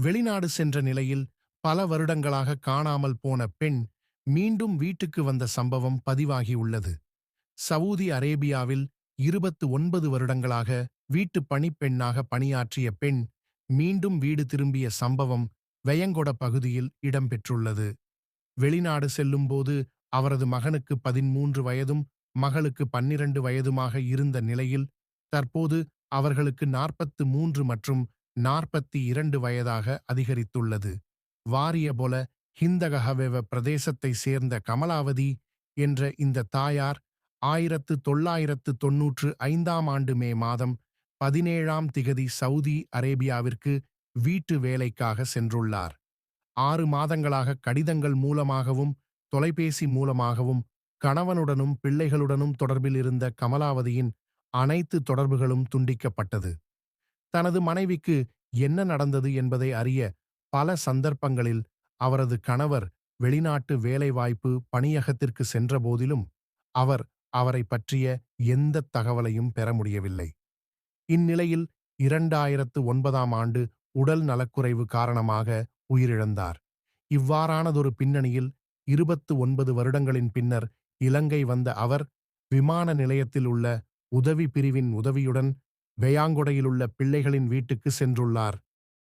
வெளிநாடு சென்ற நிலையில் பல வருடங்களாக காணாமல் போன பெண் மீண்டும் வீட்டுக்கு வந்த சம்பவம் பதிவாகியுள்ளது சவூதி அரேபியாவில் இருபத்து ஒன்பது வருடங்களாக வீட்டு பணிப்பெண்ணாக பணியாற்றிய பெண் மீண்டும் வீடு திரும்பிய சம்பவம் வெயங்கொட பகுதியில் இடம்பெற்றுள்ளது வெளிநாடு செல்லும்போது அவரது மகனுக்கு பதிமூன்று வயதும் மகளுக்கு பன்னிரண்டு வயதுமாக இருந்த நிலையில் தற்போது அவர்களுக்கு நாற்பத்து மூன்று மற்றும் நாற்பத்தி இரண்டு வயதாக அதிகரித்துள்ளது. வாரியபொல ஹிந்தகஹவெவ பிரதேசத்தை சேர்ந்த கமலாவதி என்ற இந்த தாயார் ஆயிரத்து தொள்ளாயிரத்து தொன்னூற்று ஐந்தாம் ஆண்டு மே மாதம் பதினேழாம் திகதி சவுதி அரேபியாவிற்கு வீட்டு வேலைக்காக சென்றுள்ளார். ஆறு மாதங்களாக கடிதங்கள் மூலமாகவும் தொலைபேசி மூலமாகவும் கணவனுடனும் பிள்ளைகளுடனும் தொடர்பில் இருந்த கமலாவதியின் அனைத்து தொடர்புகளும் துண்டிக்கப்பட்டது. தனது மனைவிக்கு என்ன நடந்தது என்பதை அறிய பல சந்தர்ப்பங்களில் அவரது கணவர் வெளிநாட்டு வேலைவாய்ப்பு பணியகத்திற்கு சென்றபோதிலும் அவர் அவரை பற்றிய எந்த தகவலையும் பெற முடியவில்லை. இந்நிலையில் இரண்டாயிரத்து ஒன்பதாம் ஆண்டு உடல் நலக்குறைவு காரணமாக உயிரிழந்தார். இவ்வாறானதொரு பின்னணியில் இருபத்து ஒன்பது வருடங்களின் பின்னர் இலங்கை வந்த அவர் விமான நிலையத்தில் உள்ள உதவி பிரிவின் உதவியுடன் வேயாங்குடையிலுள்ள பிள்ளைகளின் வீட்டுக்கு சென்றுள்ளார்.